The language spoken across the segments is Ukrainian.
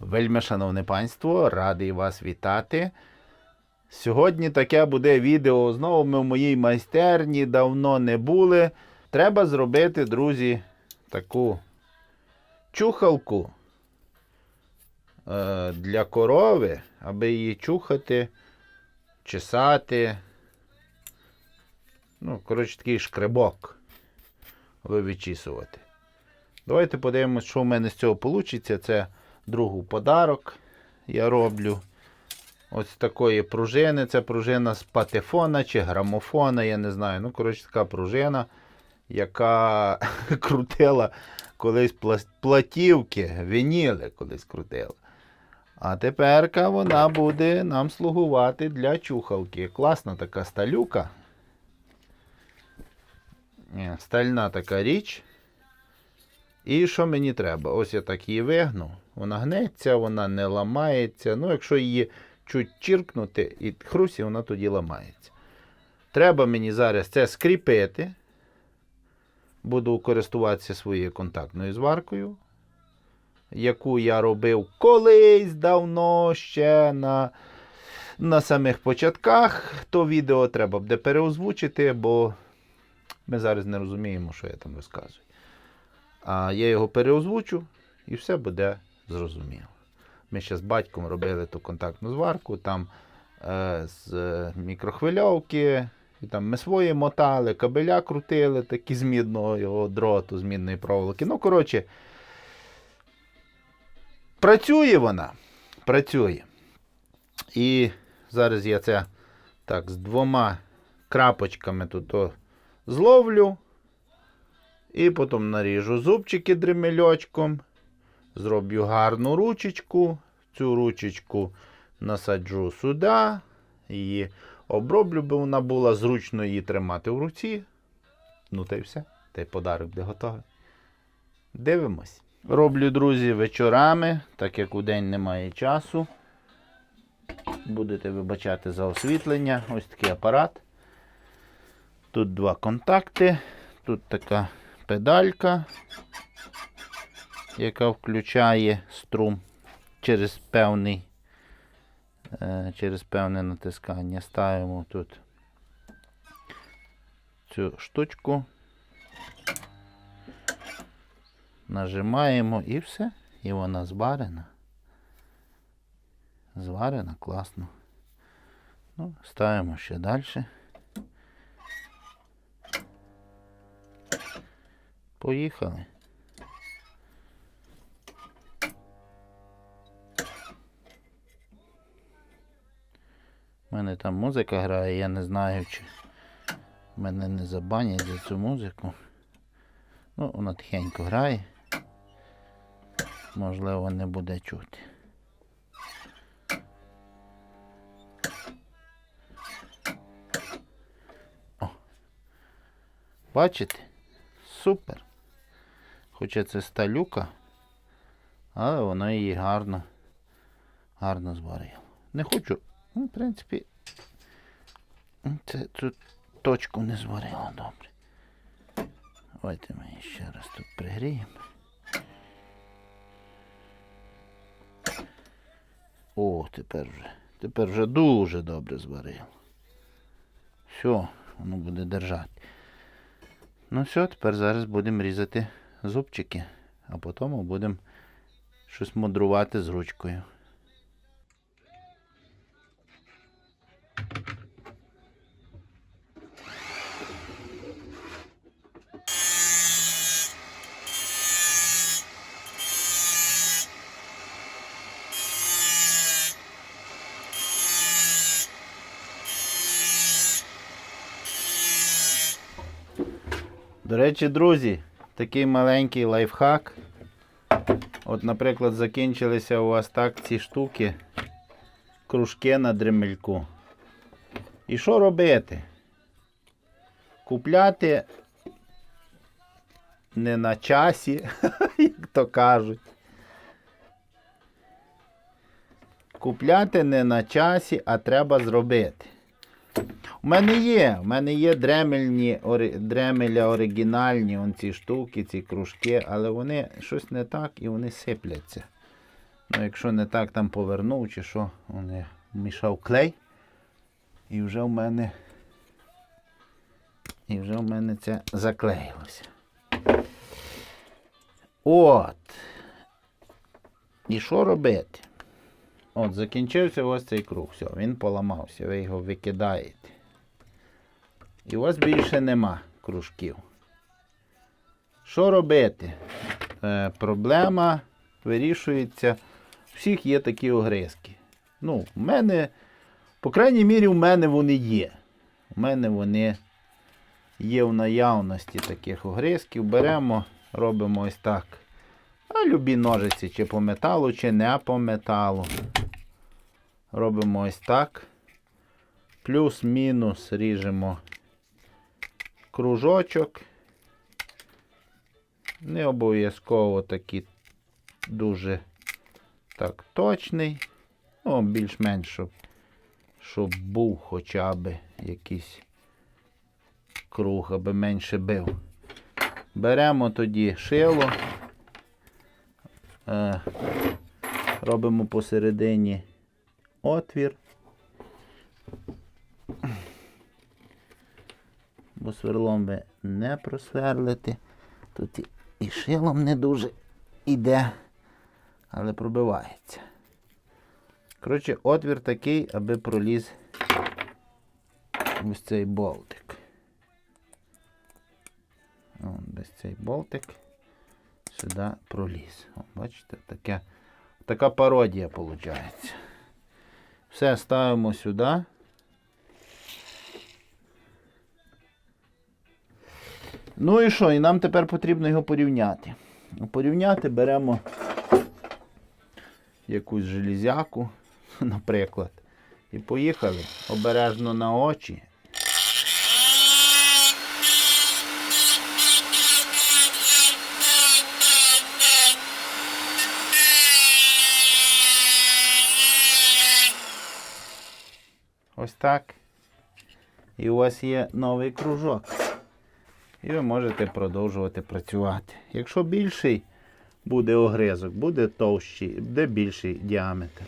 Вельми шановне панство, радий вас вітати. Сьогодні таке буде відео. Знову ми в моїй майстерні давно не були. Треба зробити, друзі, таку чухалку е, для корови, аби її чухати, чесати. Ну, коротше, такий шкребок вивичісувати. Давайте подивимось, що в мене з цього вийде. Це другу подарок я роблю. Ось такої пружини. Це пружина з патефона чи грамофона, я не знаю. Ну, коротше, така пружина, яка крутила колись платівки, вініли колись крутила. А теперка вона буде нам слугувати для чухалки. Класна така сталюка. Стальна така річ. І що мені треба? Ось я так її вигну. Вона гнеться, вона не ламається. Ну, якщо її чуть чіркнути і хрусі, вона тоді ламається. Треба мені зараз це скріпити. Буду користуватися своєю контактною зваркою, яку я робив колись давно ще на, на самих початках. То відео треба буде переозвучити, бо ми зараз не розуміємо, що я там розказую. А я його переозвучу і все буде зрозуміло. Ми ще з батьком робили ту контактну зварку, там е, з е, мікрохвильовки, і там ми свої мотали, кабеля крутили, такі з мідного дроту, з мідної проволоки. Ну, коротше, працює вона. Працює. І зараз я це так з двома крапочками тут зловлю. І потім наріжу зубчики дремельочком. Зроблю гарну ручечку. Цю ручечку насаджу сюди. Її оброблю, бо вона була зручно її тримати в руці. Ну та й все. Та й подарок буде готовий. Дивимось. Роблю, друзі, вечорами, так як у день немає часу. Будете вибачати за освітлення. Ось такий апарат. Тут два контакти. Тут така педалька, яка включає струм через певний, е, через певне натискання. Ставимо тут цю штучку, нажимаємо і все, і вона зварена. Зварена, класно. Ну, ставимо ще далі. Поїхали. Мене там музика грає, я не знаю, чи мене не забанять за цю музику. Ну, вона тихенько грає. Можливо, не буде чути. О. Бачите? Супер. Хоча це сталюка, але воно її гарно, гарно зварило. Не хочу, ну, в принципі, це цю точку не зварило добре. Давайте ми ще раз тут пригріємо. О, тепер вже, тепер вже дуже добре зварило. Все, воно буде держати. Ну все, тепер зараз будемо різати зубчики, а потім будемо щось мудрувати з ручкою. До речі, друзі, такий маленький лайфхак. От, наприклад, закінчилися у вас так ці штуки, кружки на дремельку. І що робити? Купляти не на часі, як то кажуть. Купляти не на часі, а треба зробити. У мене є, у мене є дремельні, ори- дремеля оригінальні, он ці штуки, ці кружки, але вони щось не так і вони сипляться. Ну, якщо не так там повернув чи що, он я мішав клей. І вже в мене. І вже в мене це заклеїлося. От. І що робити? От, закінчився ось цей круг. Все, він поламався, ви його викидаєте. І у вас більше нема кружків. Що робити? Е, проблема вирішується. У всіх є такі огризки. Ну, в мене, по крайній мірі, в мене вони є. У мене вони є в наявності таких огризків. Беремо, робимо ось так. А любі ножиці, чи по металу, чи не по металу. Робимо ось так. Плюс-мінус ріжемо кружочок. Не обов'язково такий дуже так точний. Ну, більш-менш, щоб, щоб був хоча б якийсь круг, аби менше бив. Беремо тоді шило, е, робимо посередині отвір. Бо сверлом ви не просверлите. Тут і, шилом не дуже іде, але пробивається. Коротше, отвір такий, аби проліз ось цей болтик. О, десь цей болтик сюди проліз. О, бачите, таке, така пародія виходить. Все ставимо сюди. Ну і що? І нам тепер потрібно його порівняти. Порівняти беремо якусь железяку, наприклад. І поїхали обережно на очі. Ось так. І у вас є новий кружок. І ви можете продовжувати працювати. Якщо більший буде огризок, буде товщий, буде більший діаметр.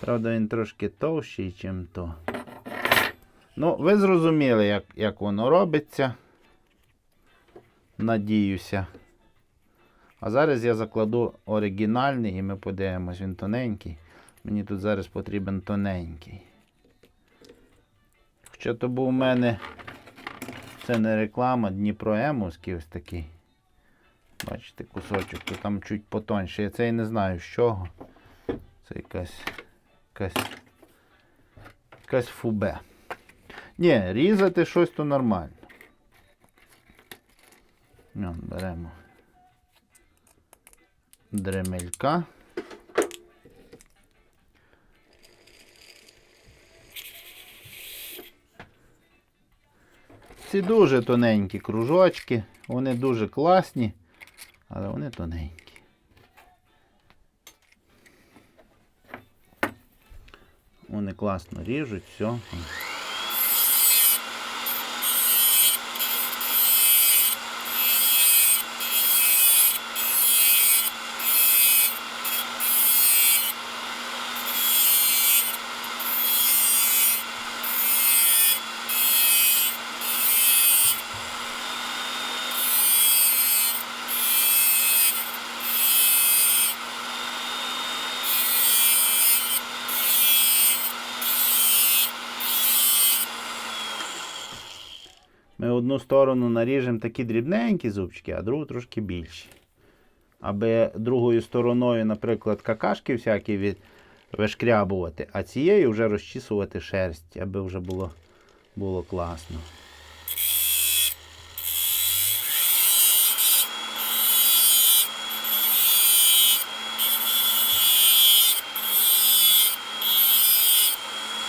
Правда, він трошки товщий, ніж то. Ну, ви зрозуміли, як, як воно робиться. Надіюся. А зараз я закладу оригінальний і ми подивимось, він тоненький. Мені тут зараз потрібен тоненький. Хоча то був у мене це не реклама, Дніпро Емовський ось такий. Бачите, кусочок, то там чуть потоньше. Я це і не знаю з чого. Це якась якась якась фубе. Ні, різати щось то нормально. Беремо дремелька. Ці дуже тоненькі кружочки, вони дуже класні, але вони тоненькі. Вони класно ріжуть, все. Ми одну сторону наріжемо такі дрібненькі зубчики, а другу трошки більші. Аби другою стороною, наприклад, какашки всякі від... вишкрябувати, а цією вже розчісувати шерсть, аби вже було, було класно.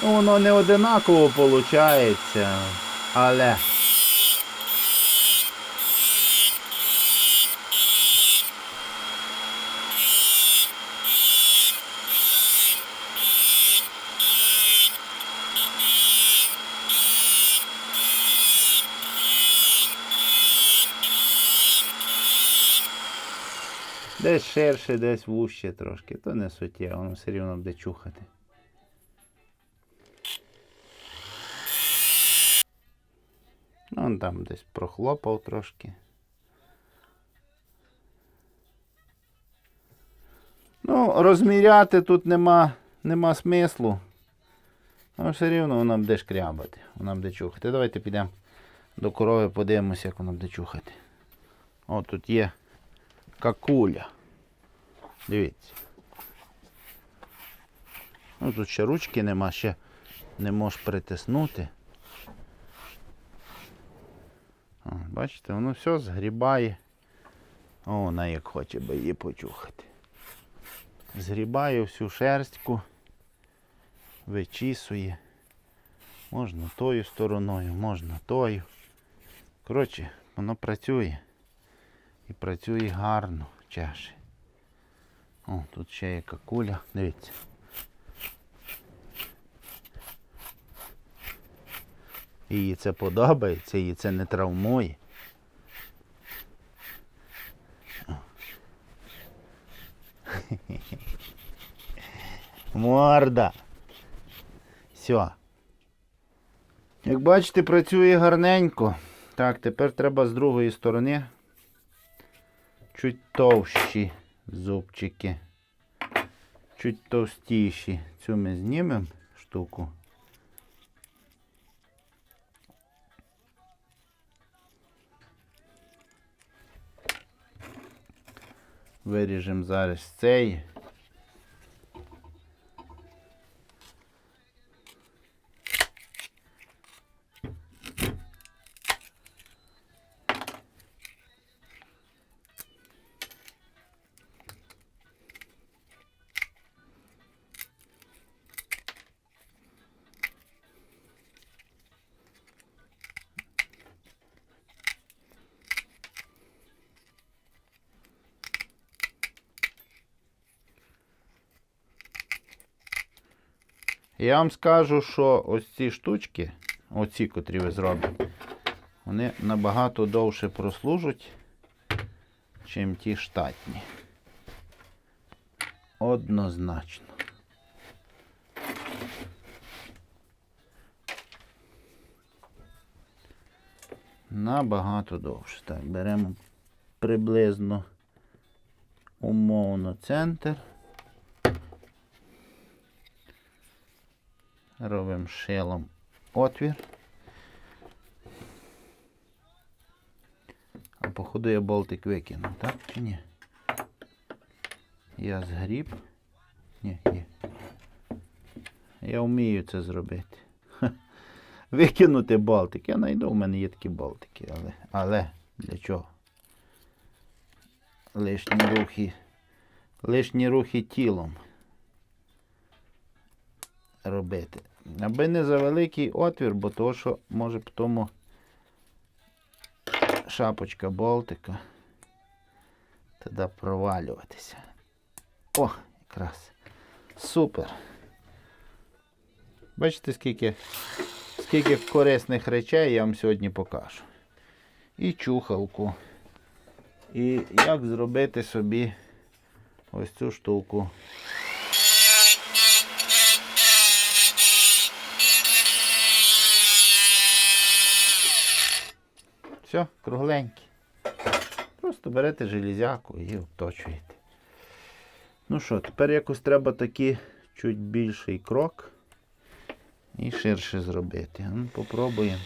Ну, воно не одинаково виходить, але. Десь ширше, десь вужче трошки, то не суттєво, воно все рівно буде чухати. Ну, он там десь прохлопав трошки. Ну, розміряти тут нема, нема смислу. Ну, все рівно вона буде шкрябати, вона буде чухати. Давайте підемо до корови, подивимося, як вона буде чухати. О, тут є какуля. Дивіться. Ну, тут ще ручки нема, ще не можеш притиснути. О, бачите, воно все згрібає. О, вона як хоче би її почухати. Згрібає всю шерстку, вичісує. Можна тою стороною, можна тою. Коротше, воно працює. І працює гарно, чеше. О, тут ще є какуля, дивіться. Їй це подобається, їй це не травмує. Морда. Все. Як бачите, працює гарненько. Так, тепер треба з другої сторони чуть товщі зубчики. Чуть товстіші. Цю ми знімемо штуку. Виріжемо зараз цей. Я вам скажу, що ось ці штучки, оці, котрі ви зробите, вони набагато довше прослужать, чим ті штатні. Однозначно. Набагато довше. Так, беремо приблизно умовно центр. Робимо шилом отвір. А походу я болтик викинув, так чи ні? Я згріб. Ні, є. Я вмію це зробити. Ха. Викинути болтик. Я знайду, у мене є такі болтики, але, але для чого? Лишні рухи. Лишні рухи тілом робити. Аби не за великий отвір, бо то, що може потім шапочка болтика тоді провалюватися. О, якраз. Супер. Бачите, скільки, скільки корисних речей я вам сьогодні покажу. І чухалку. І як зробити собі ось цю штуку. Все, кругленьке. Просто берете железяку і обточуєте. Ну що, тепер якось треба такий чуть більший крок і ширше зробити. Ну, попробуємо.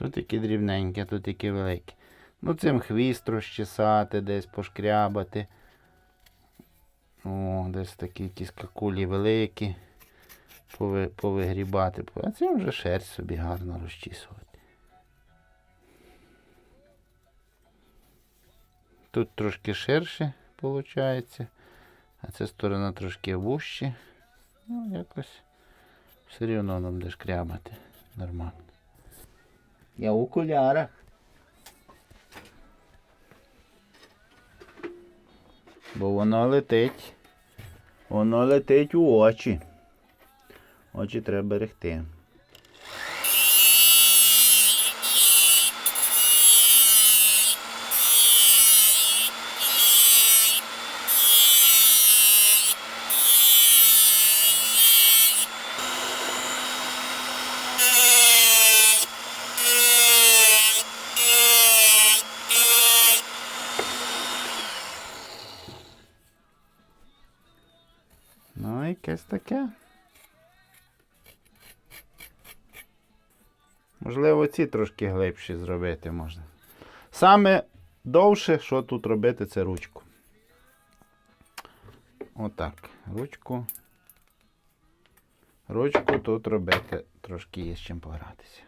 Тут такі дрібненькі, тут такі великі. Ну, цим хвіст розчесати, десь пошкрябати. О, десь такі якісь какулі великі. Пови, повигрібати. А цим вже шерсть собі гарно розчісувати. Тут трошки ширше виходить. А ця сторона трошки вужче. Ну, якось все рівно нам де шкрябати. Нормально. Я в окулярах. Бо воно летить. Воно летить у очі. Очі треба берегти. Можливо, ці трошки глибші зробити можна. Саме довше, що тут робити, це ручку. Отак. Ручку. Ручку тут робити трошки є з чим погратися.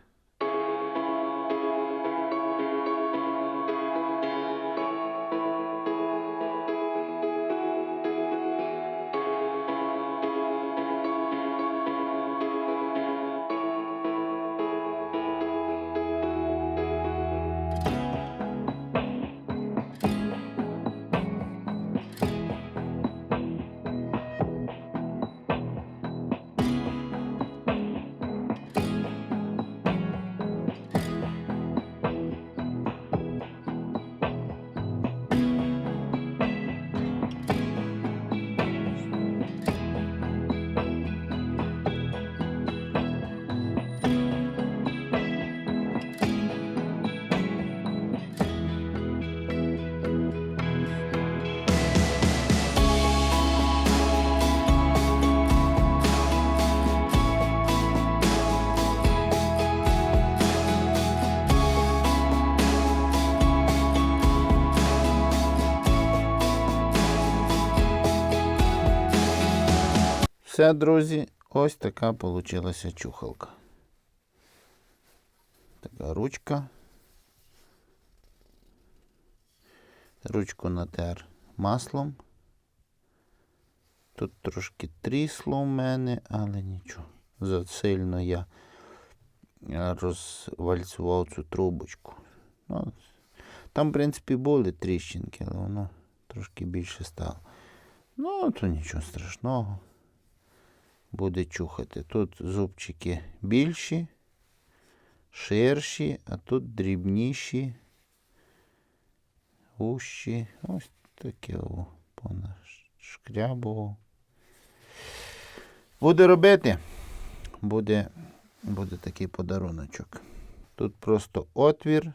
Все, друзі, ось така вийшла чухалка. Така ручка. Ручку натер маслом. Тут трошки трісло в мене, але нічого. Засильно я розвальцював цю трубочку. Ну, там, в принципі, були тріщинки, але воно трошки більше стало. Ну, то нічого страшного буде чухати. Тут зубчики більші, ширші, а тут дрібніші, вущі. Ось таке о, понашкрябував. Буде робити, буде, буде такий подаруночок. Тут просто отвір.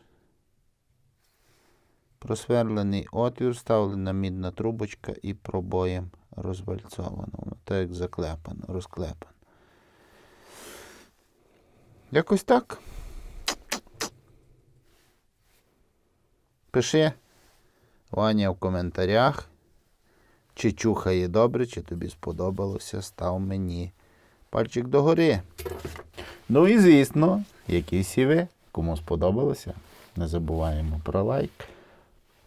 Просверлений отвір, вставлена мідна трубочка і пробоєм розвальцовано. Воно так як заклепано, розклепано. Якось так. Пиши, Ваня, в коментарях, чи чухає добре, чи тобі сподобалося, став мені пальчик догори. Ну і звісно, які всі ви, кому сподобалося, не забуваємо про лайк.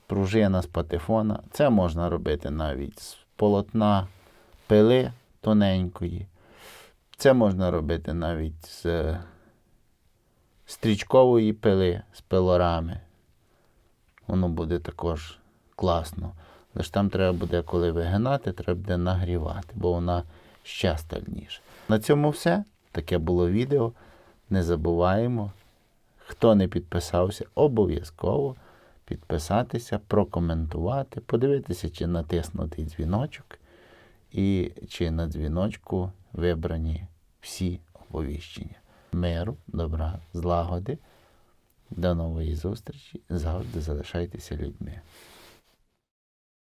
Пружина з патефона. Це можна робити навіть з полотна пили тоненької. Це можна робити навіть з е, стрічкової пили з пилорами. Воно буде також класно. Лише там треба буде, коли вигинати, треба буде нагрівати, бо вона ще стальніша. На цьому все. Таке було відео. Не забуваємо. Хто не підписався, обов'язково підписатися, прокоментувати, подивитися, чи натиснутий дзвіночок, і чи на дзвіночку вибрані всі оповіщення. Миру, добра, злагоди. До нової зустрічі. Завжди залишайтеся людьми.